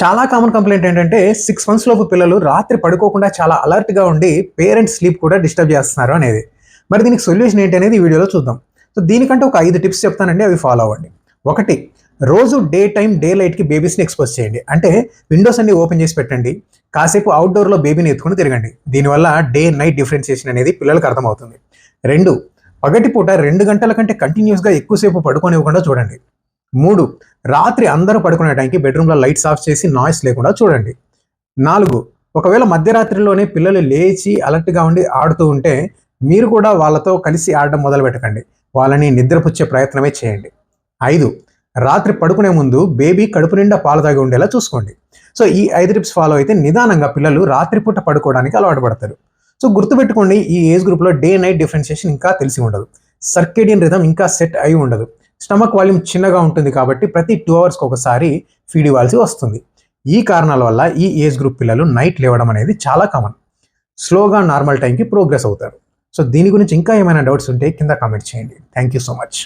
చాలా common complaint ఏంటంటే six months లోపు పిల్లలు రాత్రి పడుకోకుండా చాలా అలర్ట్గా ఉండి పేరెంట్స్ స్లీప్ కూడా డిస్టర్బ్ చేస్తున్నారు అనేది. మరి దీనికి సొల్యూషన్ ఏంటి అనేది ఈ వీడియోలో చూద్దాం. సో దీనికంటే ఒక ఐదు టిప్స్ చెప్తానండి అవి ఫాలో అవ్వండి. ఒకటి రోజు డే టైం డే లైట్కి బేబీస్ని ఎక్స్పోజ్ చేయండి. అంటే విండోస్ అన్ని ఓపెన్ చేసి పెట్టండి. కాసేపు అవుట్డోర్లో బేబీని ఎత్తుకుని తిరగండి. దీనివల్ల డే నైట్ డిఫరెన్షియేషన్ అనేది పిల్లలకు అర్థమవుతుంది. రెండు పగటిపూట రెండు గంటల కంటే కంటిన్యూస్గా ఎక్కువసేపు పడుకోనివ్వకుండా చూడండి. మూడు రాత్రి అందరూ పడుకునే టైంకి బెడ్రూమ్లో లైట్స్ ఆఫ్ చేసి నాయిస్ లేకుండా చూడండి. నాలుగు ఒకవేళ మధ్యరాత్రిలోనే పిల్లలు లేచి అలర్ట్గా ఉండి ఆడుతూ ఉంటే మీరు కూడా వాళ్ళతో కలిసి ఆడడం మొదలు పెట్టకండి. వాళ్ళని నిద్రపుచ్చే ప్రయత్నమే చేయండి. ఐదు రాత్రి పడుకునే ముందు బేబీ కడుపు నిండా పాలు తాగి ఉండేలా చూసుకోండి. సో ఈ ఐదు టిప్స్ ఫాలో అయితే నిదానంగా పిల్లలు రాత్రిపూట పడుకోవడానికి అలవాటు పడతారు. సో గుర్తుపెట్టుకోండి ఈ ఏజ్ గ్రూప్లో డే నైట్ డిఫరెన్షియేషన్ ఇంకా తెలిసి ఉండదు. సర్కేడియన్ రిథం ఇంకా సెట్ అయి ఉండదు. స్టమక్ వాల్యూమ్ చిన్నగా ఉంటుంది కాబట్టి ప్రతి టూ అవర్స్కి ఒకసారి ఫీడ్ ఇవ్వాల్సి వస్తుంది. ఈ కారణాల వల్ల ఈ ఏజ్ గ్రూప్ పిల్లలు నైట్ లేవడం అనేది చాలా కామన్. స్లోగా నార్మల్ టైంకి ప్రోగ్రెస్ అవుతారు. సో దీని గురించి ఇంకా ఏమైనా డౌట్స్ ఉంటే కింద కామెంట్ చేయండి. Thank you so much.